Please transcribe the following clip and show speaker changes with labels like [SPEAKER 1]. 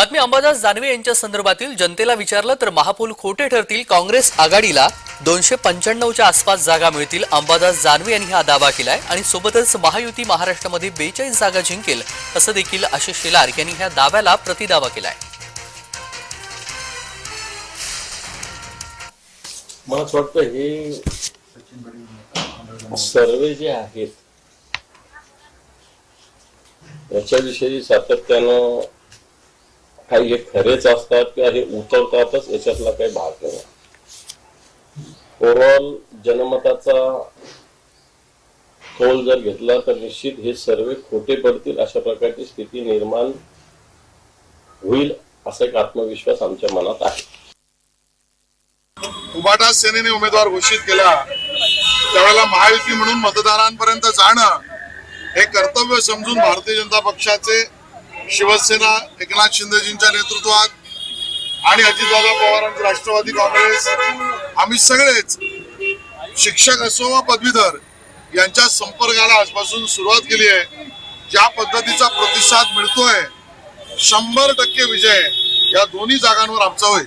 [SPEAKER 1] बातमी अंबादास दानवे यांच्या संदर्भातील जनतेला विचारलं तर महापूल खोटे ठरतील काँग्रेस आघाडीला दोनशे पंच्याण्णवच्या आसपास जागा मिळतील अंबादास दानवे यांनी हा दावा केलाय आणि सोबतच महायुती महाराष्ट्रामध्ये बेचाळीस जागा जिंकेल असं देखील आशिष शेलार यांनी ह्या दाव्याला प्रतिदावा केलाय.
[SPEAKER 2] मला असं वाटतं हे सर्वे जे आहेत याच्याविषयी सातत्यानं काही हे खरेच असतात किंवा हे उतरतातच याच्यातला काही भाग नाही. ओव्हरऑल जनमताचा कौल जर घेतला तर निश्चित हे सर्वे खोटे पडतील अशा प्रकारची स्थिती निर्माण होईल असा एक आत्मविश्वास आमच्या मनात आहे.
[SPEAKER 3] उबाटा सेनेने उमेदवार घोषित केला. त्यावेळेला महायुती म्हणून मतदारांपर्यंत जाणं हे कर्तव्य समजून भारतीय जनता पक्षाचे शिवसेना एकनाथ शिंदेजींच्या नेतृत्वात आणि अजितदादा पवारांची राष्ट्रवादी काँग्रेस आम्ही सगळेच शिक्षक असो वा पदवीधर यांच्या संपर्काला आजपासून सुरुवात केली आहे. ज्या पद्धतीचा प्रतिसाद मिळतोय शंभर टक्के विजय या दोन्ही जागांवर आमचा होईल.